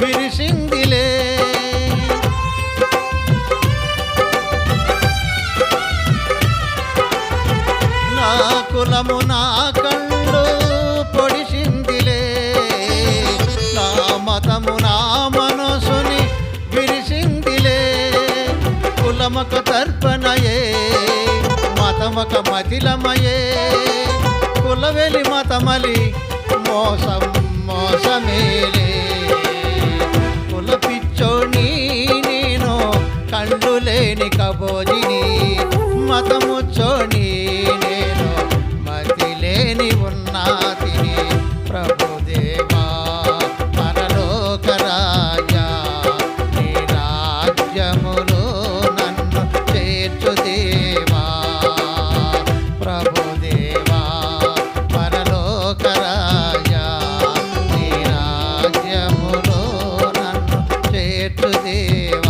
విరిసిందిలే నా కులము నా కళ్ళు పొడిసిందిలే. నా మతము నా మనసుని విరిసిందిలే. కులమక తర్పణయే మతమక మతిలమయే. కులవెలి మతమలి మోసం కండ్లు లేని కబోజిని మతముచ్చోని నేను మతి లేని ఉన్నా తిని ప్రభుదేవా పరలోక రాజా నీ రాజ్యములో నన్ను చేర్చుదేవా ప్రభుదేవా పరలోక రాజా నీ రాజ్యములో నన్ను చేర్చుదేవా